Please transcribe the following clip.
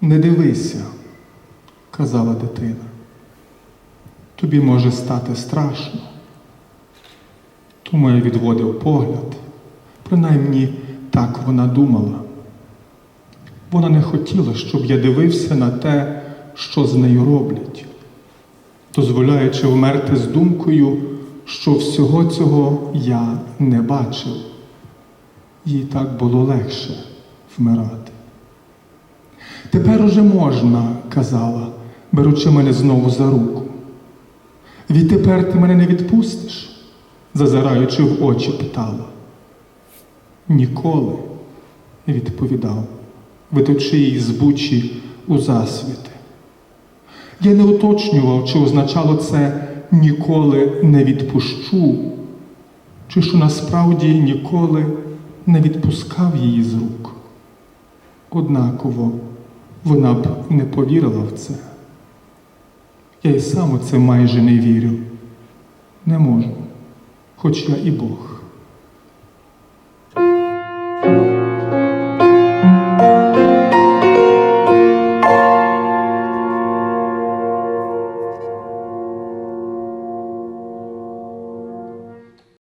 Не дивися, казала дитина. Тобі може стати страшно. Тому я відводив погляд. Принаймні так вона думала. Вона не хотіла, щоб я дивився на те, що з нею роблять, дозволяючи вмерти з думкою, що всього цього я не бачив. Їй так було легше вмирати. Тепер уже можна, казала, беручи мене знову за руку. Відтепер ти мене не відпустиш, зазираючи в очі, питала. Ніколи, відповідав, ведучи її з бучі у засвіти. Я не уточнював, чи означало це ніколи не відпущу, чи що насправді ніколи не відпускав її з рук. Однаково вона б не повірила в це. Я й сам у це майже не вірю. Не можу, хоч я і Бог.